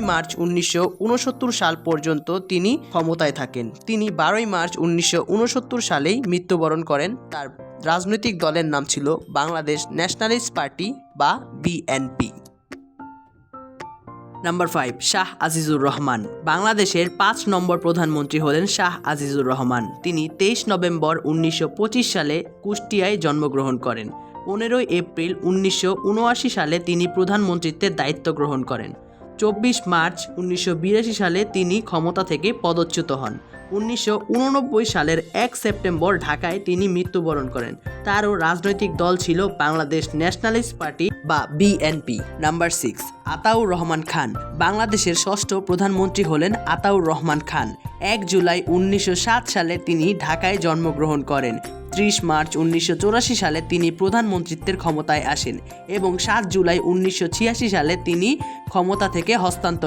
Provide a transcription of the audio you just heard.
March উনিশশো উনসত্তর সাল পর্যন্ত তিনি ক্ষমতায় থাকেন। তিনি বারোই মার্চ উনিশশো উনসত্তর সালেই মৃত্যুবরণ করেন। তার রাজনৈতিক দলের নাম ছিল বাংলাদেশ ন্যাশনালিস্ট পার্টি বা BNP. Number five, Shah Azizur Rahman. বাংলাদেশের পাঁচ নম্বর প্রধানমন্ত্রী হলেন শাহ আজিজুর রহমান। তিনি তেইশ নভেম্বর উনিশশো পঁচিশ সালে কুষ্টিয়ায় জন্মগ্রহণ করেন। পনেরোই এপ্রিল উনিশশো উনআশি সালে তিনি প্রধানমন্ত্রীত্বের দায়িত্ব গ্রহণ করেন। চব্বিশ মার্চ উনিশশো বিরাশি সালে তিনি ক্ষমতা থেকে পদচ্যুত হন। উনিশশো উননব্বই সালের এক সেপ্টেম্বর ঢাকায় তিনি মৃত্যুবরণ করেন। তারও রাজনৈতিক দল ছিল বাংলাদেশ ন্যাশনালিস্ট পার্টি বা BNP. Number six, Ataur Rahman Khan. বাংলাদেশের ষষ্ঠ প্রধানমন্ত্রী হলেন আতাউর রহমান খান। এক জুলাই উনিশশো সাত সালে তিনি ঢাকায় জন্মগ্রহণ করেন। ত্রিশ মার্চ উনিশশো চুরাশি সালে তিনি প্রধানমন্ত্রিত্বের ক্ষমতায় আসেন এবং সাত জুলাই উনিশশো ছিয়াশি সালে তিনি ক্ষমতা থেকে হস্তান্তর